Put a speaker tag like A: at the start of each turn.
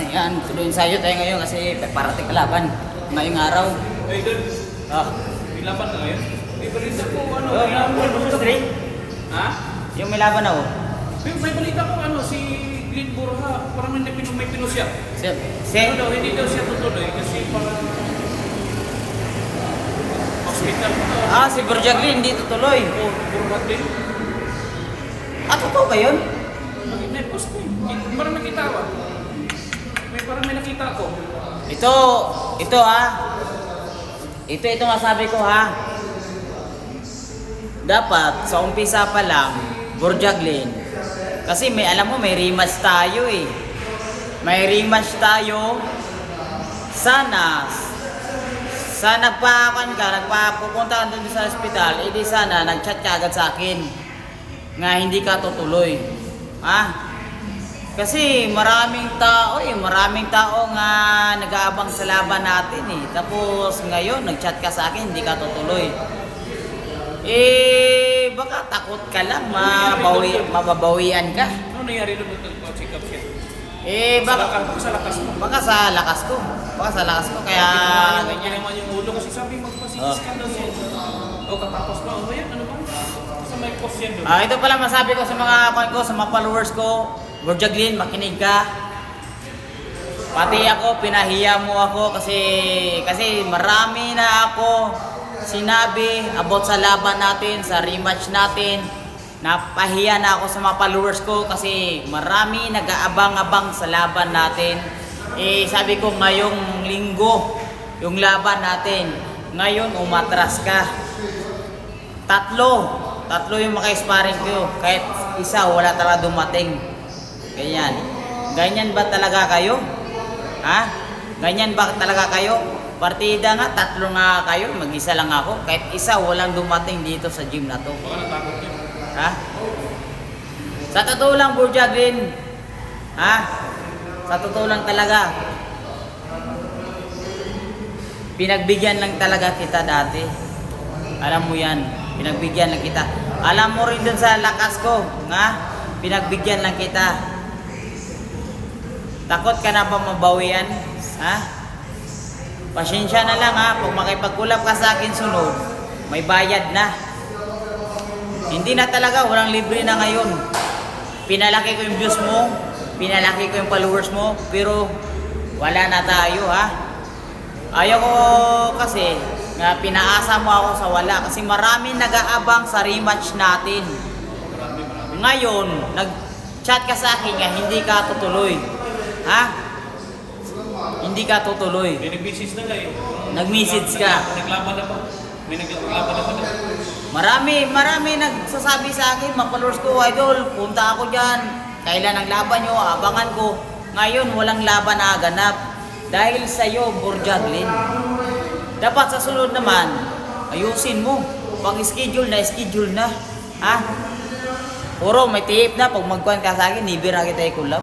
A: Ayan, tuloy ensayo tayo ngayon kasi parating kalaban. Ngayong araw.
B: Ay, doon.
A: Ah.
B: May laban na ngayon. May balita ko ano.
A: Oh, yung versus Ray.
B: Ha?
A: Yung may laban ako.
B: May, may balita ko ano, si Glenn Borja, parang may, pinu, may pinusya.
A: Si, si,
B: Ano daw, hindi daw siya tutuloy kasi parang hospital ko daw.
A: ah, si Burjagli hindi tutuloy.
B: O, Borja din.
A: Ah, totoo ba yun?
B: May post ko. Parang nakita ko. May parang may nakita ko.
A: Ito, ito ha. Ito, ito nga sabi ko ha. Dapat, sa umpisa pa lang, Burjaglin. Kasi may, alam mo, may rematch tayo eh. May rematch tayo. Sana, sa nagpakan ka, nagpapupunta ka doon sa ospital, edi sana, nag-chat ka agad sa akin nga hindi ka tutuloy. Ha? Kasi maraming tao eh, maraming tao nga nag-aabang sa laban natin eh. Tapos ngayon, nag-chat ka sa akin, hindi ka tutuloy. Eh, baka takot ka lang, mabawi, mababawian ka.
B: Ano nangyari doon nung nag-check up siya?
A: Eh, baka,
B: baka sa lakas mo.
A: baka sa lakas ko. Baka sa lakas ko, kaya
B: Kaya
A: ganyan.
B: naman yung ulo kasi sabi magpasisis ka daw siya. O katapos ba? O yan, ano ba? Sa may post yan doon.
A: Ah, ito pala masabi ko sa mga ko, sa mga followers ko, Burjaglin, makinig ka. Pati ako, pinahiya mo ako kasi kasi marami na ako sinabi about sa laban natin, sa rematch natin. Napahiya na ako sa mga followers ko kasi marami nag-aabang-abang sa laban natin. Eh, sabi ko ngayong linggo, yung laban natin. Ngayon, umatras ka. Tatlo. Tatlo yung maka-sparring ko. Kahit isa, wala talaga dumating. Ganyan. Ganyan ba talaga kayo? Ha? Ganyan ba talaga kayo? Partida nga, tatlo nga kayo. Mag-isa lang ako. Kahit isa, walang dumating dito sa gym na to.
B: Baka natakot yun.
A: Ha? Sa totoo lang, Burjagin. Ha? Sa totoo lang talaga. Pinagbigyan lang talaga kita dati. Alam mo yan. Pinagbigyan lang kita. Alam mo rin dun sa lakas ko. Nga? Pinagbigyan lang kita. Takot ka na ba mabawian? Ha? Pasensya na lang ha. Pag makipagkulap ka sa akin sunod, may bayad na. Hindi na talaga, walang libre na ngayon. Pinalaki ko yung views mo, pinalaki ko yung followers mo, pero wala na tayo ha. Ayaw ko kasi nga pinaasa mo ako sa wala kasi marami nag-aabang sa rematch natin. Ngayon, nag-chat ka sa akin nga hindi ka tutuloy. Ha? Hindi ka tutuloy.
B: May nag-message na kayo.
A: Nag-message ka.
B: Naglaban na ba? May naglaban na na?
A: Marami, marami nagsasabi sa akin, mga followers ko, idol, punta ako dyan. Kailan ang laban nyo, abangan ko. Ngayon, walang laban na ganap. Dahil sa iyo, Burjaglin. Dapat sa sunod naman, ayusin mo. Pag schedule na, schedule na. Ha? Puro may tip na, pag magkuhan ka sa akin, nibira kita ikulap.